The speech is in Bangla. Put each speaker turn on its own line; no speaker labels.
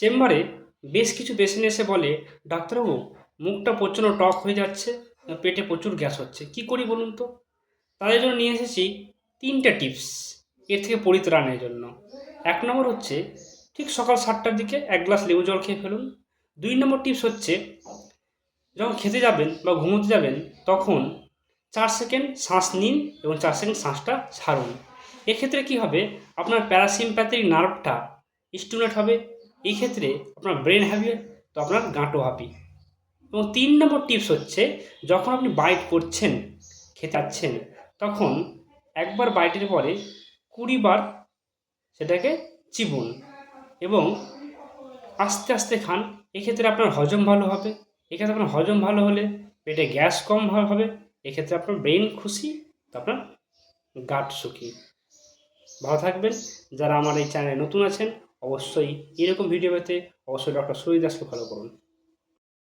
চেম্বারে বেশ কিছু পেশেন্ট এসে বলে, ডাক্তারবাবু, মুখটা প্রচণ্ড টক হয়ে যাচ্ছে, পেটে প্রচুর গ্যাস হচ্ছে, কি করি বলুন তো? তাদের জন্য নিয়ে এসেছি তিনটে টিপস, এর থেকে পরিত্রাণের জন্য। এক নম্বর হচ্ছে, ঠিক সকাল সাতটার দিকে এক গ্লাস লেবু জল খেয়ে ফেলুন। দুই নম্বর টিপস হচ্ছে, যখন খেতে যাবেন বা ঘুমোতে যাবেন, তখন চার সেকেন্ড শ্বাস নিন এবং চার সেকেন্ড শ্বাসটা ছাড়ুন। এক্ষেত্রে কী হবে? আপনার প্যারাসিম্প্যাথিক নার্ভটা স্টিমুলেট হবে এই ক্ষেত্রে আপনার ব্রেন হ্যাভি তো আপনার গাঁটো হাবি এবং তিন নম্বর টিপস হচ্ছে, যখন আপনি বাইট করছেন খেতে যাচ্ছেন তখন একবার বাইটের পরে কুড়ি বার সেটাকে চিবুন এবং আস্তে আস্তে খান। এক্ষেত্রে আপনার হজম ভালো হবে। এক্ষেত্রে আপনার হজম ভালো হলে পেটে গ্যাস কম হবে। এক্ষেত্রে আপনার ব্রেন খুশি, তো আপনার গাট সুখী ভালো থাকবেন। যারা আমার এই চ্যানেলে নতুন আছেন অবশ্যই এরকম ভিডিও পেতে অবশ্যই ডক্টর সুরিদাসকে ফলো করুন।